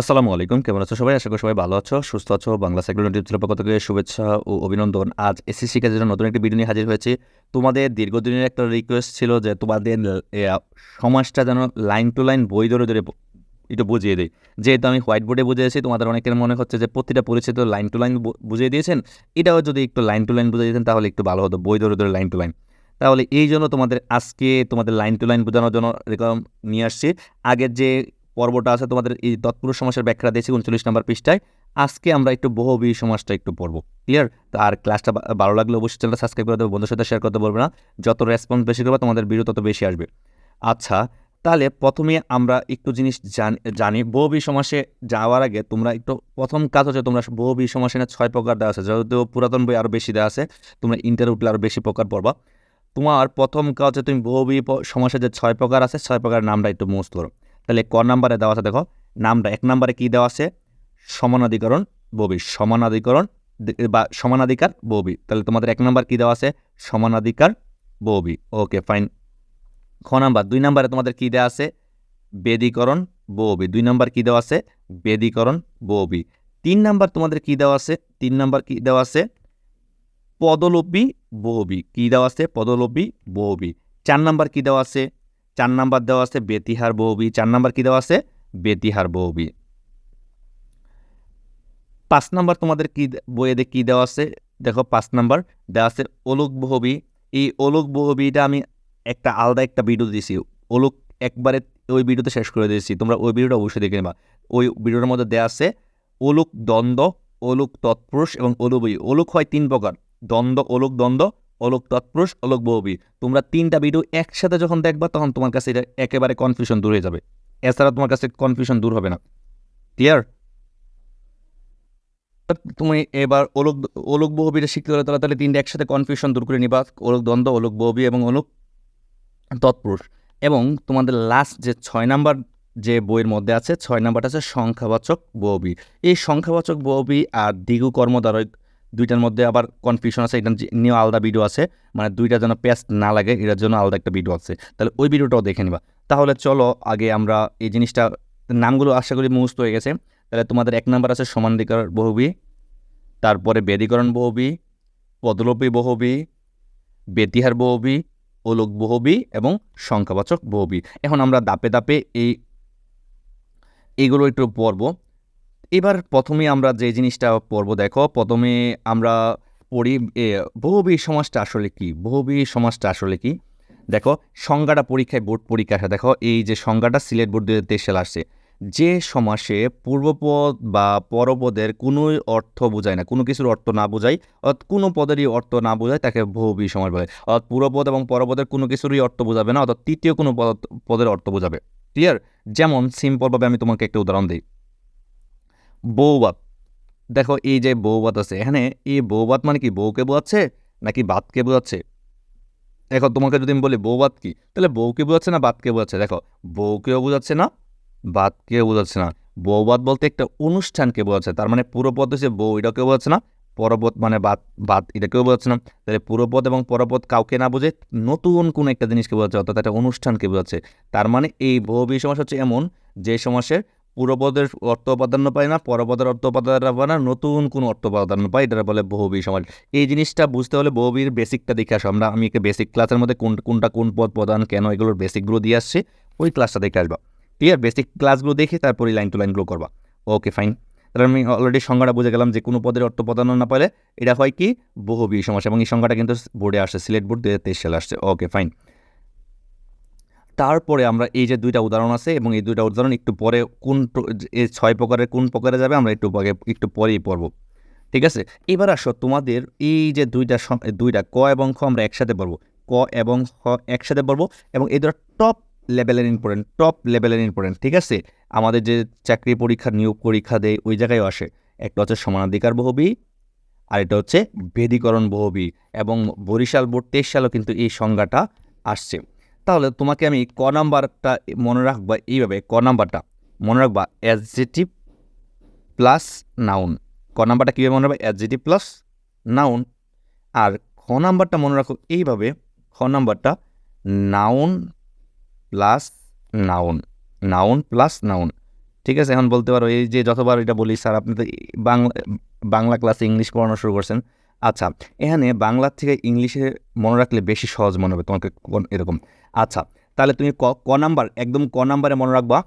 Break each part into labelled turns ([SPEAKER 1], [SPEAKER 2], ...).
[SPEAKER 1] আসসালামু আলাইকুম, কেমন আছো সবাই? আশা করি সবাই ভালো আছো, সুস্থ আছো। বাংলা সাইকেল ইউটিউব পক্ষ থেকে শুভেচ্ছা ও অভিনন্দন। আজ এসএসসি কাজের জন্য নতুন একটি ভিডিও নিয়ে হাজির হয়েছি। তোমাদের দীর্ঘদিনের একটা রিকোয়েস্ট ছিল যে তোমাদের সমাজটা যেন লাইন টু লাইন বই ধরে ধরে একটু বুঝিয়ে দিই। যেহেতু আমি হোয়াইট বোর্ডে বুঝিয়েছি তোমাদের অনেকের মনে হচ্ছে যে প্রতিটা পরিচিত লাইন টু লাইন বুঝিয়ে দিয়েছেন। এটাও যদি একটু লাইন টু লাইন বুঝিয়ে দিতেন, তাহলে একটু ভালো হতো, বই ধরে ধরে লাইন টু লাইন তাহলে এই জন্য তোমাদের আজকে তোমাদের লাইন টু লাইন বোঝানোর জন্য এরকম নিয়ে আসছি। আগের যে পর্বটা আছে তোমাদের এই তৎপুরুষ সমাসের ব্যাখ্যা দিয়েছি, উনচল্লিশ নম্বর পৃষ্ঠায়। আজকে আমরা একটু বহুবী সমাজটা একটু পড়ব। ক্লিয়ার তো আর ক্লাসটা ভালো লাগলে অবশ্যই চ্যানেলটা সাবস্ক্রাইব করে দেবো বন্ধুর সাথে শেয়ার করতে বলবে না। যত রেসপন্স বেশি করবে, তোমাদের ভিডিও তত বেশি আসবে। আচ্ছা তাহলে প্রথমে আমরা একটু জিনিস জান- বহুবী সমাসে যাওয়ার আগে তোমরা একটু প্রথম কাজ হচ্ছে তোমরা বহুবী সমাসে না ছয় প্রকার দেওয়া আছে। যেহেতু পুরাতন বই আরও বেশি দেওয়া আছে, তোমরা ইন্টার উঠলে আরও বেশি প্রকার পড়বা। তোমার প্রথম কাজ হচ্ছে তুমি বহুবী সমাসে যে ছয় প্রকার আছে, ছয় প্রকার নামটা একটু মুস্ত করো তাহলে ক নাম্বারে দেওয়া আছে, দেখো, নামটা, এক নাম্বারে কি দেওয়া আছে? সমানাধিকরণ ববি, সমানাধিকরণ বা সমানাধিকার ববি। তাহলে তোমাদের এক নাম্বার কি দেওয়া আছে? সমানাধিকার ববি। Okay, fine. খ নাম্বার, দুই নাম্বারে তোমাদের কি দেওয়া আছে? বেদীকরণ ববি। দুই নাম্বার কি দেওয়া আছে? বেদীকরণ ববি। তিন নাম্বার তোমাদের কি দেওয়া আছে? তিন নাম্বার কি দেওয়া আছে? পদলোপী বহবি কি দেওয়া আছে? পদলোপী বহবি চার নাম্বার কি দেওয়া আছে? চার নাম্বার দেওয়া আছে বেতিহার বহবি চার নাম্বার কি দেওয়া আছে? বেতিহার বহবি পাঁচ নাম্বার তোমাদের কি দে- বইয়ে কি দেওয়া আছে? দেখো পাঁচ নাম্বার, দেওয়া আছে অলুক বহবি এই অলুক বহবিটা আমি একটা আলাদা একটা ভিডিও দিয়েছি। অলুক একবারে ওই ভিডিওতে শেষ করে দিয়েছি। তোমরা ওই ভিডিওটা অবশ্যই দেখে নেবা। ওই ভিডিওর মধ্যে দেওয়া আছে অলুক দ্বন্দ্ব অলুক তৎপুরুষ এবং অলুবই অলুক হয় তিন প্রকার। দ্বন্দ্ব অলুক দ্বন্দ্ব অলুক তৎপুরুষ, অলুক বহবি। তোমরা তিনটা ভিডিও একসাথে যখন দেখবা, তখন তোমার কাছে এটা একেবারে কনফিউশন দূর হয়ে যাবে। এছাড়া তোমার কাছে কনফিউশন দূর হবে না। ক্লিয়ার তুমি এবার ওলক ওলক বহবিটা শিখতে হলে তাহলে তাহলে তিনটে একসাথে কনফিউশন দূর করে নিবা। ওলক দ্বন্দ্ব ওলক বহবি এবং ওলক তৎপুরুষ। এবং তোমাদের লাস্ট যে ছয় নাম্বার যে বইয়ের মধ্যে আছে, ছয় নাম্বারটা আছে সংখ্যাবাচক বহবি। এই সংখ্যাবাচক বহবি আর দ্বিগু কর্মদ্বারক দুইটার মধ্যে আবার কনফিউশন আছে এটা নিয়েও আলাদা ভিডিও আছে মানে দুইটা যেন পেস্ট না লাগে, এটার জন্য আলাদা একটা ভিডিও আছে। তাহলে ওই ভিডিওটাও দেখে নিবা। তাহলে চলো আগে আমরা এই জিনিসটা, নামগুলো আশা করি মুখস্থ হয়ে গেছে। তাহলে তোমাদের এক নাম্বার আছে সমানাধিকার বহুবি, তারপরে বেদীকরণ বহুবি, পদলোপী বহুবি, বেতিহার বহুবি, ওলোক বহুবি এবং সংখ্যাবাচক বহুবি। এখন আমরা দাপে দাপে এই, এইগুলো একটু পড়ব। এবার প্রথমে আমরা যে জিনিসটা পড়ব, দেখো, প্রথমে আমরা পড়ি বহুবী সমাজটা আসলে কি? বহুবী সমাজটা আসলে কি? দেখো, সংজ্ঞাটা পরীক্ষায়, বোর্ড পরীক্ষা দেখো, এই যে সংজ্ঞাটা সিলেট বোর্ড দুই হাজার তেইশ সালে আসছে যে সমাসে পূর্বপদ বা পরপদের কোনো অর্থ বোঝায় না, কোনো কিছুর অর্থ না বোঝায়, অর্থাৎ কোনো পদেরই অর্থ না বোঝায়, তাকে বহুবী সমাস বলে। অর্থাৎ পূর্বপদ এবং পরপদের কোনো কিছুরই অর্থ বোঝাবে না, অর্থাৎ তৃতীয় কোনো পদ, পদের অর্থ বোঝাবে। ক্লিয়ার যেমন সিম্পলভাবে আমি তোমাকে একটা উদাহরণ দিই। বৌবাত। দেখো, এই যে বৌবাত আছে, এখানে এই বৌবাত মানে কি, বউকে বোঝাচ্ছে নাকি বাতকে বোঝাচ্ছে? দেখো, তোমাকে যদি আমি বলি বৌবাত কি, তাহলে বউকে বোঝাচ্ছে না বাতকে বোঝাচ্ছে? দেখো, বউকেও বোঝাচ্ছে না, বাতকেও বোঝাচ্ছে না। বৌবাত বলতে একটা অনুষ্ঠানকে বোঝাচ্ছে, তার মানে পুরোপদ হচ্ছে বউ, এটাকেও বোঝাচ্ছে না পরপদ মানে বাত বাত, এটাকেও বোঝাচ্ছে না। তাহলে পুরোপদ এবং পরপদ কাউকে না বোঝে, নতুন কোনো একটা জিনিসকে বোঝাচ্ছে, অর্থাৎ একটা অনুষ্ঠানকে বোঝাচ্ছে। তার মানে এই বহুবী সমাস হচ্ছে এমন, যে সমাসের পুরোপদের অর্থ প্রাধান্য পায় না, পরপদের অর্থ প্রাধান্য পায় না, নতুন কোনো অর্থ প্রাধান্য পায় এটা বলে বহুবী সমাজ। এই জিনিসটা বুঝতে হলে বহুবীর বেসিকটা দেখে আসো। আমরা, আমি একটা বেসিক ক্লাসের মধ্যে কোন, কোনটা কোন পদ প্রদান কেন এগুলোর বেসিকগুলো দিয়ে আসছে, ওই ক্লাসটা দেখে আসবা। ক্লিয়ার বেসিক ক্লাসগুলো দেখে তারপরে লাইন টু লাইনগুলো করবা। ওকে ফাইন তাহলে আমি অলরেডি সংজ্ঞাটা বুঝে গেলাম যে কোনো পদের অর্থ প্রাধান্য না পাইলে এটা হয় কি? বহুবী সমাস এবং এই সংজ্ঞাটা কিন্তু বোর্ডে আসছে, সিলেট বোর্ড দু হাজার তেইশ সালে আসছে। ওকে ফাইন তারপরে আমরা এই যে দুইটা উদাহরণ আছে এবং এই দুইটা উদাহরণ একটু পরে কোন এই ছয় প্রকারের কোন প্রকারে যাবে আমরা একটু আগে, একটু পরেই পড়ব। ঠিক আছে? এবার আসো তোমাদের এই যে দুইটা দুইটা ক এবং খ আমরা একসাথে পড়ব। ক এবং খ একসাথে পড়ব এবং এই দুটো টপ লেভেলের ইম্পর্টেন্ট টপ লেভেলের ইম্পর্টেন্ট ঠিক আছে? আমাদের যে চাকরি পরীক্ষা, নিয়োগ পরীক্ষা দেয়, ওই জায়গায় আসে। একটা হচ্ছে সমানাধিকার বহুবী আর এটা হচ্ছে বেদীকরণ বহুবী এবং বরিশাল বোর্ড তেইশ সালেও কিন্তু এই সংজ্ঞাটা আসছে। তাহলে তোমাকে আমি ক নাম্বারটা মনে রাখবা এইভাবে, ক নাম্বারটা মনে রাখবা অ্যাডজেটিভ প্লাস নাউন ক নাম্বারটা কীভাবে মনে রাখবা? অ্যাডজেটিভ প্লাস নাউন আর খ নাম্বারটা মনে রাখো এইভাবে, খ নাম্বারটা noun plus noun noun plus noun ঠিক আছে, এখন বলতে পারো, এই যে যতবার এটা বলি, স্যার, আপনি তো বাংলা বাংলা ক্লাসে ইংলিশ পড়ানো শুরু করছেন। আচ্ছা এখানে বাংলার থেকে ইংলিশে মনে রাখলে বেশি সহজ মনে হবে তোমাকে এরকম। আচ্ছা তাহলে তুমি ক ক নাম্বার, একদম ক নাম্বারে মনে রাখবা।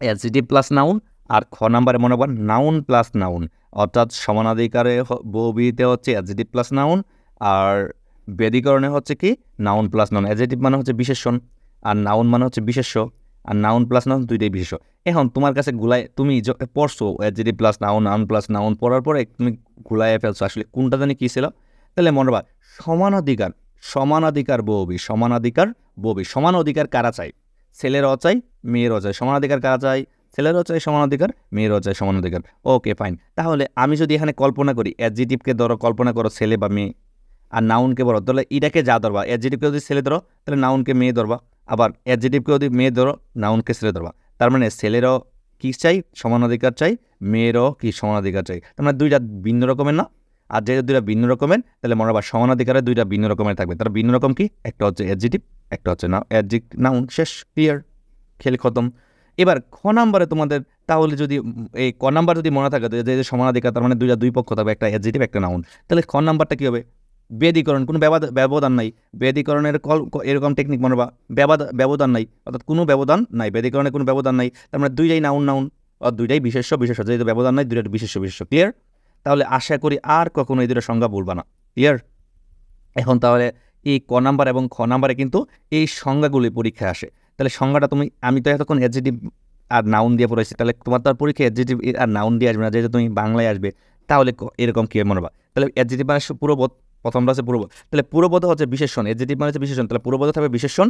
[SPEAKER 1] অ্যাডজেটিভ প্লাস নাউন আর খ নাম্বারে মনে রাখবা নাউন প্লাস নাউন অর্থাৎ সমানাধিকারে বহুবিহিতে হচ্ছে অ্যাডজেটিভ প্লাস নাউন আর বেদীকরণে হচ্ছে কি? নাউন প্লাস নাউন অ্যাডজেটিভ মানে হচ্ছে বিশেষণ, আর নাউন মানে হচ্ছে বিশেষ্য। আর নাউন প্লাস নাউন দুইটাই বিশেষ্য। এখন তোমার কাছে গুলাই তুমি পড়ছো adjective plus noun noun plus noun পড়ার পরে তুমি গুলাইয়ে ফেলছো, আসলে কোনটা জানি কী ছিল? তাহলে মনে রাখবা, সমানাধিকার সমানাধিকার বউবি সমানাধিকার বউবি সমান অধিকার কারা চাই ছেলেরাও চাই মেয়েরাও চাই সমানাধিকার কারা চাই ছেলেরাও চাই সমান অধিকার মেয়েরাও চাই সমান অধিকার ওকে ফাইন তাহলে আমি যদি এখানে কল্পনা করি অ্যাডজেটিভকে ধরো, কল্পনা করো ছেলে বা মেয়ে, আর নাউনকে বলো, তাহলে এটাকে যা ধরবা অ্যাডজেটিভকে যদি ছেলে ধরো, তাহলে নাউনকে মেয়ে ধরবা। আবার অ্যাডজেটিভকে যদি মেয়ে ধরো নাউনকে ছেলে ধরবা। তার মানে ছেলেরও কী চাই? সমান অধিকার চাই, মেয়েরও কি সমান অধিকার চাই? তার মানে দুইটা ভিন্ন রকমের না? আর যেহেতু দুইটা ভিন্ন রকমের, তাহলে মনে রাখবা সমান অধিকারে দুইটা ভিন্ন রকমের থাকবে। তার ভিন্ন রকম কি? একটা হচ্ছে অ্যাডজেটিভ একটা হচ্ছে না অ্যাডজেক্ট নাউন শেষ ক্লিয়ার খেল খতম। এবার খ নাম্বারে তোমাদের, তাহলে যদি, এই ক নাম্বার যদি মনে থাকে যে সমানাধিকার তার মানে দুইটা দুই পক্ষ থাকবে, একটা অ্যাডজেটিভ একটা নাউন তাহলে খ নাম্বারটা কী হবে? বেদীকরণ কোনো ব্যবধান নাই। বেদীকরণের কল এরকম টেকনিক মনে বা ব্যবধান নাই, অর্থাৎ কোনো ব্যবধান নাই। বেদীকরণে কোনো ব্যবধান নাই। তার মানে দুইটাই নাউন নাউন আর দুইটাই বিশেষ্য বিশেষ্য। যেহেতু ব্যবধান নাই দুইটা বিশেষ্য বিশেষ্য। ক্লিয়ার তাহলে আশা করি আর কখনো এই দুটো সংজ্ঞা বলবা না। ক্লিয়ার এখন তাহলে এই ক নাম্বার এবং খ নাম্বারে কিন্তু এই সংজ্ঞাগুলি পরীক্ষায় আসে। তাহলে সংজ্ঞাটা তুমি, আমি তো এতক্ষণ অ্যাডজেটিভ আর নাউন দিয়ে পড়েছি তাহলে তোমার তার পরীক্ষায় অ্যাডজেটিভ আর নাউন দিয়ে আসবে না। যেহেতু তুমি বাংলায় আসবে, তাহলে এরকম কী মনে বা তাহলে অ্যাডজেটিভ মানে পুরোবোধ প্রথমটা হচ্ছে পুরোবোধ তাহলে পুরোবোধ হচ্ছে বিশেষণ অ্যাডজেটিভ মানে হচ্ছে বিশেষণ, তাহলে পুরোবোধ থাকবে বিশেষণ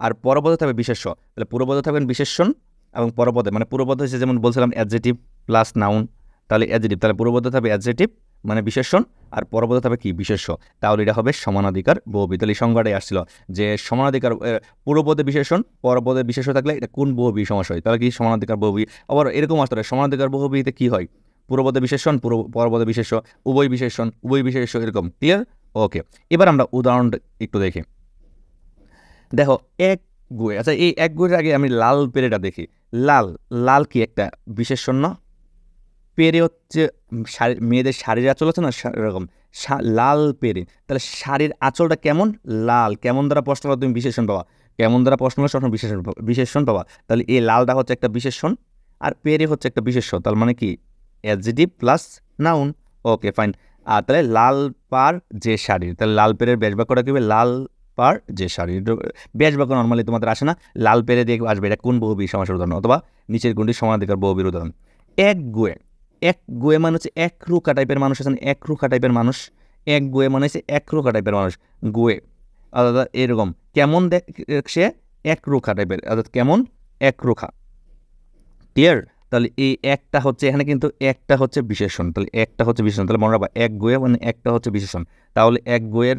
[SPEAKER 1] আর পরবোধ থাকবে বিশেষ্য। তাহলে পুরোবোধ থাকবেন বিশেষণ এবং পরপদে মানে পুরোবোধ হচ্ছে যেমন বলছিলাম অ্যাডজেটিভ প্লাস নাউন তাহলে অ্যাডজেটিভ তাহলে পূর্ববোধ থাকবে অ্যাডজেটিভ মানে বিশেষণ আর পরবোধ থাকবে কি? বিশেষ্য। তাহলে এটা হবে সমানাধিকার বহুবি তাহলে এই সংজ্ঞাটাই আসছিল যে সমানাধিকার পূর্বপদে বিশেষণ পরপদে বিশেষ্য থাকলে এটা কোন বহুবি সমস্যা হয়? তাহলে কি সমানাধিকার বহুবি আবার এরকম আসতে পারে, সমানাধিকার বহুবিতে কী হয়? পূর্বপদে বিশেষণ, পূর্ব, পরপদে বিশেষ্য, উভয় বিশেষণ উভয় বিশেষ্য এরকম ক্লিয়ার ওকে এবার আমরা উদাহরণটা একটু দেখি। দেখো, এক গুয়ে আচ্ছা এই এক গুয়ের আগে আমি লাল পেরেটা দেখি। লাল লাল কি একটা বিশেষণ না? পেরে হচ্ছে শাড়ি, মেয়েদের শাড়ির আঁচল আছে না এরকম লাল পেরে। তাহলে শাড়ির আঁচলটা কেমন? লাল। কেমন দ্বারা প্রশ্ন তুমি বিশেষণ পাবা? কেমন দ্বারা প্রশ্ন করলে সবসময় বিশেষণ বিশেষণ পাবা? তাহলে এই লালটা হচ্ছে একটা বিশেষণ আর পেরে হচ্ছে একটা বিশেষ্য, তার মানে কি? Adjective plus noun okay fine আর তাহলে লাল পার যে শাড়ি তাহলে লাল পেরের ব্যাস বাক্যটা কি হবে? লাল পার যে শাড়ি ব্যাস বাক্য নর্মালি তোমাদের আসে না। লাল পেরে দিয়ে আসবে, এটা কোন বহুবী সমাসের উদাহরণ? অথবা নিচের কোনটি সমানাধিকার বহুবীর উদাহরণ? এক গুয়ে। এক গুয়ে মানে হচ্ছে এক রুখা টাইপের মানুষ আছেন এক রুখা টাইপের মানুষ। এক গুয়ে মানে হচ্ছে এক রুখা টাইপের মানুষ। গুয়ে। অর্থাৎ এরকম। কেমন দেখ সে এক রুখা টাইপের অর্থাৎ কেমন? এক রুখা। ক্লিয়ার তাহলে এই একটা হচ্ছে, এখানে কিন্তু একটা হচ্ছে বিশেষণ। তাহলে একটা হচ্ছে বিশেষণ, তাহলে মনে রাখবা, এক গোয়ে মানে একটা হচ্ছে বিশেষণ। তাহলে এক গোয়ের,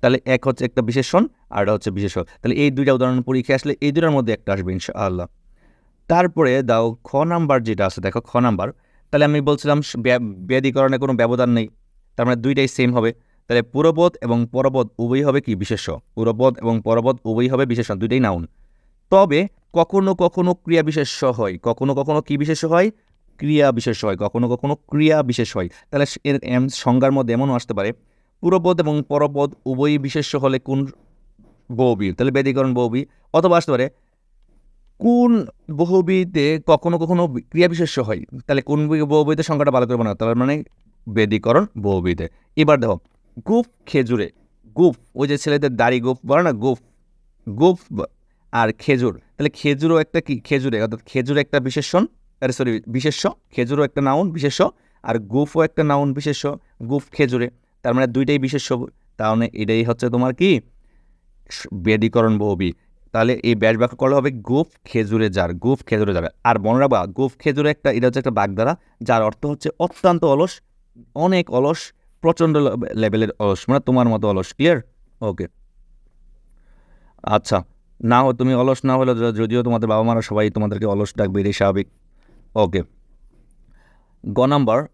[SPEAKER 1] তাহলে এক হচ্ছে একটা বিশেষণ, আর হচ্ছে বিশেষণ। তাহলে এই দুইটা উদাহরণ পরীক্ষা আসলে এই দুটার মধ্যে একটা আসবে, ইনশাআল্লাহ। তারপরে দাও খ নাম্বার যেটা আছে, দেখো খ নাম্বার। তাহলে আমি বলছিলাম ব্যাধিকরণে কোনো ব্যবধান নেই। তার মানে দুইটাই সেম হবে। তাহলে পুরবোধ এবং পরবোধ উভয়ই হবে কি? বিশেষ্য। পুরবোধ এবং পরবোধ উভয়ই হবে বিশেষণ দুইটাই নাউন তবে কখনো কখনো ক্রিয়া বিশেষ্য হয়। কখনো কখনো কি বিশেষ্য হয়? ক্রিয়া বিশেষ হয়। কখনো কখনো ক্রিয়া বিশেষ হয়। তাহলে এর এম সংজ্ঞার মধ্যে এমনও আসতে পারে। পুরবোধ এবং পরবোধ উভয়ই বিশেষ্য হলে কোন বহুবী তাহলে বেদীকরণ বহুবী অথবা আসতে পারে, কোন বহুবীতে কখনো কখনো ক্রিয়া বিশেষ্য হয়? তাহলে কোন বহুবীতে সংখ্যাটা ভালো করে বানাতে তার মানে বেদীকরণ বহুবীতে। এবার দেখো, গুফ খেজুরে, গুফ, ওই যে ছেলেদের দাড়ি গুফ, বলে না গুফ? গুফ আর খেজুর। তাহলে খেজুরও একটা কি? খেজুরে, অর্থাৎ খেজুর একটা বিশেষণ আরে সরি বিশেষ্য, খেজুরও একটা নাউন বিশেষ্য, আর গুফও একটা নাউন বিশেষ্য, গুফ খেজুরে। তার মানে দুইটাই বিশেষ্য। তাহলে এটাই হচ্ছে তোমার কি? বেদীকরণ বহুবী তাহলে এই ব্যাস বাক্য করলে হবে গুফ খেজুরে যার গুফ খেজুরে যাবে আর মনে রাখবা, গুফ খেজুরে একটা, এটা হচ্ছে একটা বাগধারা, যার অর্থ হচ্ছে অত্যন্ত অলস, অনেক অলস, প্রচণ্ড লেভেলের অলস মানে তোমার মতো অলস ক্লিয়ার ওকে আচ্ছা। না হো, তুমি অলস না হলে যদিও তোমাদের বাবা মারা সবাই তোমাদেরকে অলস ডাকবে এটাই স্বাভাবিক। ওকে। গ নাম্বার,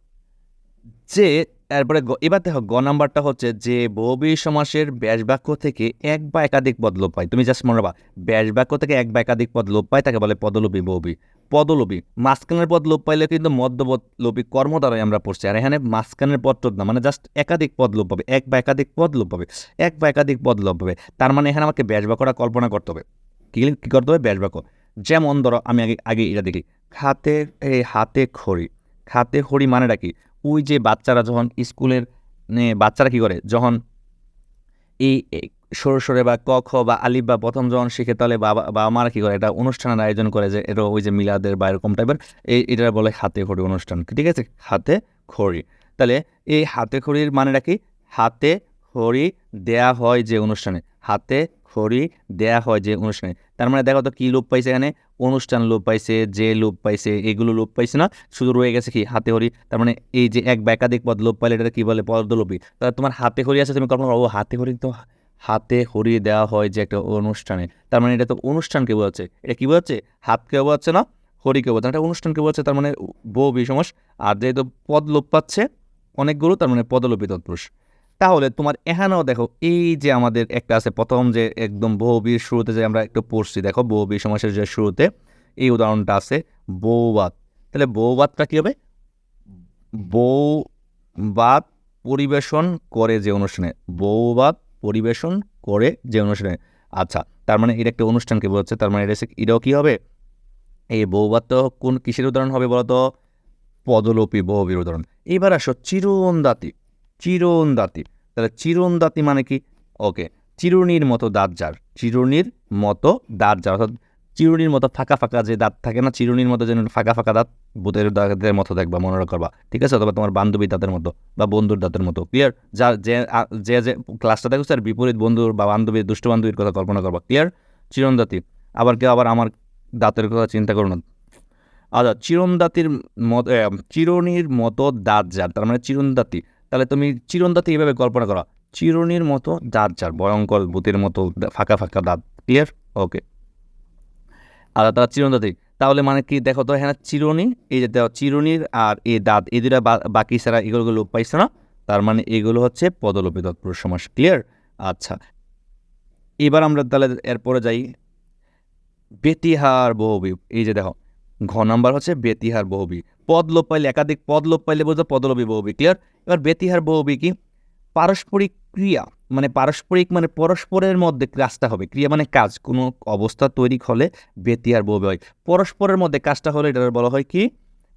[SPEAKER 1] যে, এরপরে গ- এবার দেখো, গ নাম্বারটা হচ্ছে যে বহুবী সমাসের ব্যাস বাক্য থেকে এক বা একাধিক পদ লোপ পায়। তুমি জাস্ট মনে রাখবা ব্যাস বাক্য থেকে এক বা একাধিক পদ লোপ পায়, তাকে বলে পদলোপী বহুবী পদলোপী। মাঝখানের পদ লোপ পাইলে কিন্তু মধ্যপদলোপী কর্ম দ্বারাই আমরা পড়ছি। আর এখানে মাঝখানের পদ না মানে জাস্ট একাধিক পদ লোপ পাবে এক বা একাধিক পদ লোপ পাবে এক বা একাধিক পদ লোপ পাবে তার মানে এখানে আমাকে ব্যাস বাক্যটা কল্পনা করতে হবে। কী কী করতে হবে? ব্যাস বাক্য। যেমন ধরো, আমি আগে আগে এটা দেখি। খাতে এই হাতে খড়ি। খাতে খড়ি মানে কি? ওই যে বাচ্চারা যখন স্কুলের বাচ্চারা কী করে? যখন এই সরে সরে বা ক খ বা আলিফ বা প্রথম যখন শিখে তাহলে বাবা বাবা মারা কী করে? এটা অনুষ্ঠানের আয়োজন করে যে এটা ওই যে মিলাদের বা এরকম টাইপের এই এটা বলে হাতে খড়ি অনুষ্ঠান। ঠিক আছে? হাতে খড়ি। তাহলে এই হাতে খড়ির মানেটা কি? হাতে খড়ি দেয়া হয় যে অনুষ্ঠানে। হাতে খড়ি দেয়া হয় যে অনুষ্ঠানে। তার মানে দেখো তো কী লোপ পাইছে এখানে? অনুষ্ঠান লোপ পাইছে যে লোপ পাইছে এগুলো লোপ পাইছে না? শুধু রয়ে গেছে কি? হাতে খড়ি। তার মানে এই যে এক বা একাধিক পদ লোপ পাইলে এটা কি বলে? পদলোপী। তাহলে তোমার হাতে খড়ি আছে তুমি কল্পনা করো, ও হাতে খড়ি তো হাতে খড়ি দেওয়া হয় যে একটা অনুষ্ঠানে। তার মানে এটা তো অনুষ্ঠানকে বোঝাচ্ছে। এটা কি বোঝাচ্ছে? হাতকে বোঝাচ্ছে না খড়িকে বোঝাচ্ছে এটা অনুষ্ঠানকে বোঝাচ্ছে, তার মানে বউ বিসমস আর যেহেতু পদ লোপ পাচ্ছে অনেকগুলো, তার মানে পদলোপী তৎপুরুষ। তাহলে তোমার এখানেও দেখো, এই যে আমাদের একটা আছে, প্রথম যে একদম বউবির শুরুতে যে আমরা একটু পড়ছি, দেখো বউবি সমাসের যে শুরুতে এই উদাহরণটা আছে বৌবাদ তাহলে বৌবাদটা কী হবে? বৌবাদ পরিবেশন করে যে অনুষ্ঠানে বৌবাদ পরিবেশন করে যে অনুষ্ঠানে আচ্ছা তার মানে এটা একটা অনুষ্ঠানকে বোঝাচ্ছে তার মানে এটা এটাও কী হবে? এই বৌবাদ কোন কিসের উদাহরণ হবে বলতো? পদলোপী বহুবীর উদাহরণ। এবার আসো, চিরন্দাতি চিরন্দাতি। তাহলে চিরন্দাতি মানে কি? ওকে, চিরুনির মতো দাঁত যার, চিরুনির মতো দাঁত যার। অর্থাৎ চিরুনির মতো ফাঁকা ফাঁকা যে দাঁত থাকে না, চিরুনির মতো যেন ফাঁকা ফাঁকা দাঁত, ভূতের দাঁতের মতো দেখবা মনে করবা। ঠিক আছে? অথবা তোমার বান্ধবী দাঁতের মতো বা বন্ধুর দাঁতের মতো। ক্লিয়ার যা, যে যে যে ক্লাসটা দেখো স্যার বিপরীত বন্ধুর বা বান্ধবীর দুষ্ট বান্ধবীর কথা কল্পনা করবা। ক্লিয়ার চিরন্দাতি। আবার কেউ আবার আমার দাঁতের কথা চিন্তা করো না। আচ্ছা চিরন্দাতির মত চিরুনির মতো দাঁত যার, তার মানে চিরন্দাতি। তাহলে তুমি চিরন্দাতি এইভাবে কল্পনা করো। চিরুনির মতো দাঁত যার, ভয়ঙ্কর ভূতের মতো ফাঁকা ফাঁকা দাঁত। ক্লিয়ার ওকে আর তারা চিরন্দাতি তাহলে মানে কি? দেখো তো হ্যাঁ চিরুনি, এই যে দেখো চিরুনির আর এই দাঁত, এই দুটা বাকি ছাড়া এগুলো লোপ পাইছে না। তার মানে এগুলো হচ্ছে পদলোপী তৎপুরুষ সমাস ক্লিয়ার আচ্ছা। এবার আমরা তাহলে এরপরে যাই। বেতিহার বহুবী এই যে দেখো, ঘ নাম্বার হচ্ছে বেতিহার বহুবী পদ লোপ পাইলে, একাধিক পদ লোপ পাইলে বোঝো পদলোপী বহুবী ক্লিয়ার এবার বেতিহার বহুবী কি? পারস্পরিক ক্রিয়া। মানে পারস্পরিক মানে পরস্পরের মধ্যে কাজটা হবে। ক্রিয়া মানে কাজ। কোনো অবস্থা তৈরি হলে বেতিহার বহুবী হয় পরস্পরের মধ্যে কাজটা হলে এটা বলা হয় কি?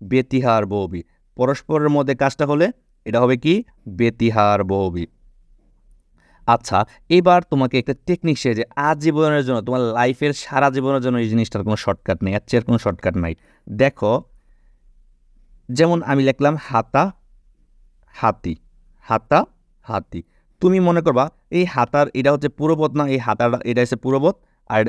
[SPEAKER 1] বেতিহার বহুবী পরস্পরের মধ্যে কাজটা হলে এটা হবে কি? বেতিহার বহুবী আচ্ছা এবার তোমাকে একটা টেকনিক যে আজীবনের জন্য, তোমার লাইফের সারা জীবনের জন্য এই জিনিসটার কোনো শর্টকাট নেই, এর চেয়ে কোনো শর্টকাট নাই। দেখো, যেমন আমি লিখলাম হাতা, হাতি হাতা, হাতি। তুমি মনে করবা, এই হাতার এটা হচ্ছে পূর্বপদ না, এই হাতাটা এটা হচ্ছে পূর্বপদ আর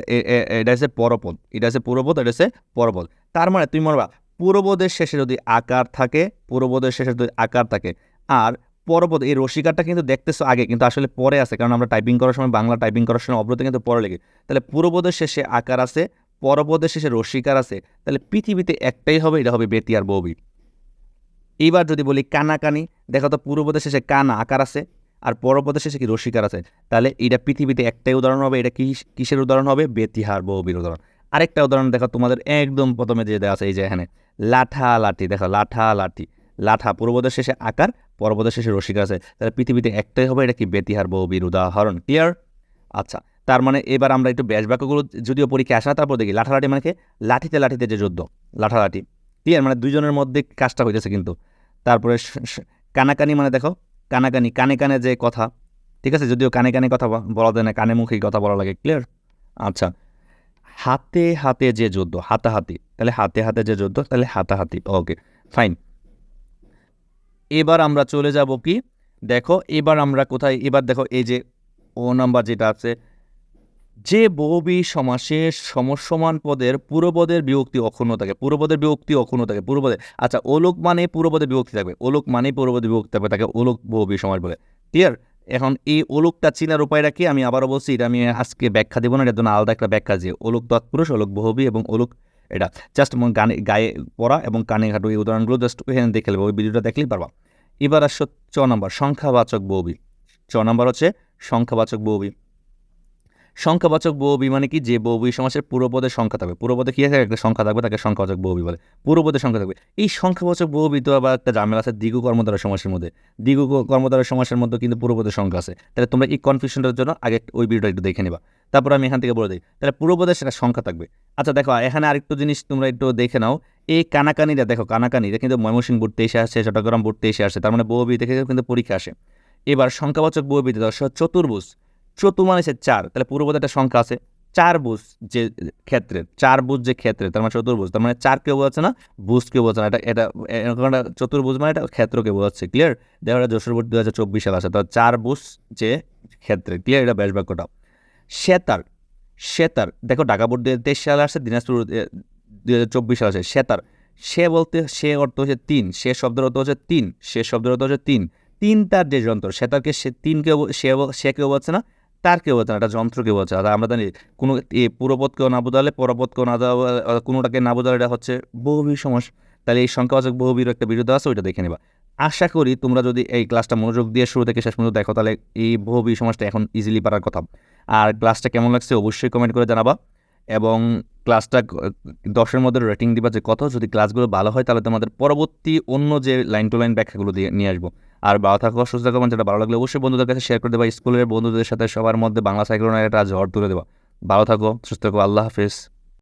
[SPEAKER 1] এটা হচ্ছে পরপদ। এটা হচ্ছে পূর্বপদ এটা হচ্ছে পরপদ। তার মানে তুমি মনে করবা পূর্বপদের শেষে যদি আকার থাকে পূর্বপদের শেষে যদি আকার থাকে, আর পরপদ, এই রসিকারটা কিন্তু দেখতেছো আগে, কিন্তু আসলে পরে আছে, কারণ আমরা টাইপিং করার সময়, বাংলা টাইপিং করার সময় অব্রত কিন্তু পরে লেগে তাহলে পূর্বপদের শেষে আকার আছে, পরপদের শেষে রসিকার আছে, তাহলে পৃথিবীতে একটাই হবে, এটা হবে বেতিয়ার বৌবি। এইবার যদি বলি কানাকানি, দেখো তো পূর্বপদের শেষে কানা, আকার আছে আর পরপদের শেষে কি রসিকার আছে? তাহলে এটা পৃথিবীতে একটাই উদাহরণ হবে, এটা কিসের উদাহরণ হবে? বেতিহার বৌবির উদাহরণ। আরেকটা উদাহরণ দেখো, তোমাদের একদম প্রথমে যে দেওয়া আছে, এই যে এখানে। লাঠা লাঠি দেখো লাঠা লাঠি লাঠা পূর্বদের শেষে আকার পরপদের শেষে রসিকার আছে। তাহলে পৃথিবীতে একটাই হবে, এটা কি বেতিহার বৌবির উদাহরণ? ক্লিয়ার আচ্ছা তার মানে এবার আমরা একটু ব্যাস বাক্যগুলো যদিও পরীক্ষা আসে তারপর দেখি, লাঠালাঠি মানে কি? লাঠিতে লাঠিতে যে যুদ্ধ, লাঠালাঠি। ক্লিয়ার মানে দুজনের মধ্যে কাজটা হইতেছে কিন্তু। তারপরে কানাকানি মানে দেখো কানাকানি কানে কানে যে কথা, ঠিক আছে? যদিও কানে কানে কথা বলা যায় না কানে মুখেই কথা বলা লাগে ক্লিয়ার আচ্ছা। হাতে হাতে যে যুদ্ধ, হাতাহাতি, তাহলে হাতে হাতে যে যুদ্ধ, তাহলে হাতাহাতি ওকে ফাইন এবার আমরা চলে যাব কি? দেখো, এবার আমরা কোথায়, এবার দেখো এই যে ও নাম্বার যেটা আছে যে বহুবী সমাসের সমসমান পদের পূর্বপদের বিভক্তি অক্ষুণ্ণ থাকে, পূর্বপদের বিভক্তি অক্ষুণ্ণ থাকে পূর্বপদে আচ্ছা ওলোক মানে পূর্বপদের বিভক্তি থাকবে, ওলোক মানে পূর্বপদের বিভক্তি থাকবে, তাকে ওলোক বহুবী সমাস বলে। ক্লিয়ার এখন এই ওলোকটা চিনার উপায়টা কি? আমি আবারও বলছি, এটা আমি আজকে ব্যাখ্যা দেবো না, এটার জন্য আলাদা একটা ব্যাখ্যা যে ওলোক তৎপুরুষ ওলোক বহুবী এবং ওলোক এটা। জাস্ট গানে, গায়ে পড়া এবং কানে ঘাটো এই উদাহরণগুলো জাস্ট ওখানে দেখে নেব, ওই ভিডিওটা দেখলেই পারবা। এবার আসছো চ নম্বর, সংখ্যাবাচক বহুবী। চ নম্বর হচ্ছে সংখ্যাবাচক বহুবী। সংখ্যাবাচক বহুবী মানে কি? যে বহুবী সমাসের পূর্বপদের সংখ্যা থাকবে। পূর্বপদে কি আছে? একটা সংখ্যা থাকবে, তাকে সংখ্যাবাচক বহুবী বলে। পূর্বপদের সংখ্যা থাকবে। এই সংখ্যাবাচক বহুবী তো আবার একটা ঝামেলা আছে দ্বিগু কর্মধারয় সমাসের মধ্যে। দ্বিগু ক- কর্মধারয় সমাসের মধ্যে কিন্তু পূর্বপদের সংখ্যা আছে। তাহলে তোমরা এই কনফিউশনটার জন্য আগে ওই ভিডিওটা একটু দেখে নিবা। তারপর আমি এখান থেকে বলে দিই। তাহলে পূর্বপদের সেটা সংখ্যা থাকবে। আচ্ছা দেখো, এখানে আরেকটু জিনিস তোমরা একটু দেখে নাও। এই কানাকানিরা, দেখো, কানাকানিরা কিন্তু ময়মনসিংহ বুড়তে এসে আসছে চট্টগ্রাম বুড়তে এসে আসছে তার মানে বহুবী থেকে কিন্তু পরীক্ষা আসে। এবার সংখ্যাবাচক বহুবীতে দশ চতুর্ভুজ। চতু মানে হচ্ছে চার, তাহলে পূর্বপদে একটা সংখ্যা আছে চার বুঝ যে ক্ষেত্রে, চার বুঝ যে ক্ষেত্রে, তার মানে চতুর্ভুজ, তার মানে চার কেউ বোঝাচ্ছে না বুঝ কেউ বোঝাচ্ছে না, এটা এটা, এরকম একটা চতুর্ভুজ মানে এটা ক্ষেত্রকে বোঝাচ্ছে ক্লিয়ার দেখো এটা যশোরবর্তী দু হাজার চব্বিশ সাল আছে তো চার বুঝ যে ক্ষেত্রে ক্লিয়ার এটা ব্যাস বাক্যটা সেতার সেতার, দেখো ঢাকা বোর্ড তেইশ সালে আসছে দিনাজপুর দুই হাজার চব্বিশ সালে আছে সেতার, সে বলতে, সে অর্থ হচ্ছে তিন, সে শব্দের অর্থ হচ্ছে তিন, সে শব্দের অর্থ হচ্ছে তিন তিন তার যে যন্ত্র সেটাকে সে তিন কেউ সে সে কেউ বলছে না তার কেউ বলছে না এটা যন্ত্র কেউ বলছে আর আমরা জানি কোনো এ পুরোপদকেও না বোঝালে, পরপদকেও না কোনোটাকে না বোঝালে এটা হচ্ছে বহুবীর সমস্যা তাহলে এই সংখ্যাবাচক বহুবীর একটা বিরুদ্ধ আছে, ওইটা দেখে নেবা। আশা করি তোমরা যদি এই ক্লাসটা মনোযোগ দিয়ে শুরু থেকে শেষ পর্যন্ত দেখো, তাহলে এই বহুবী সমাজটা এখন ইজিলি পারার কথা। আর ক্লাসটা কেমন লাগছে অবশ্যই কমেন্ট করে জানাবা। এবং ক্লাসটা দশের মধ্যে রেটিং দিবা যে কত, যদি ক্লাসগুলো ভালো হয় তাহলে তোমাদের পরবর্তী অন্য যে লাইন টু লাইন ব্যাখ্যাগুলো দিয়ে, নিয়ে আসব। আর ভালো থাকো, সুস্থ থাকো যেটা ভালো লাগলে অবশ্যই বন্ধুদের কাছে শেয়ার করে দেবা। স্কুলের বন্ধুদের সাথে সবার মধ্যে বাংলা সাইক্লোনের একটা ঝড় তুলে দেবা ভালো থাকো, সুস্থ থাকো, আল্লাহ হাফিজ।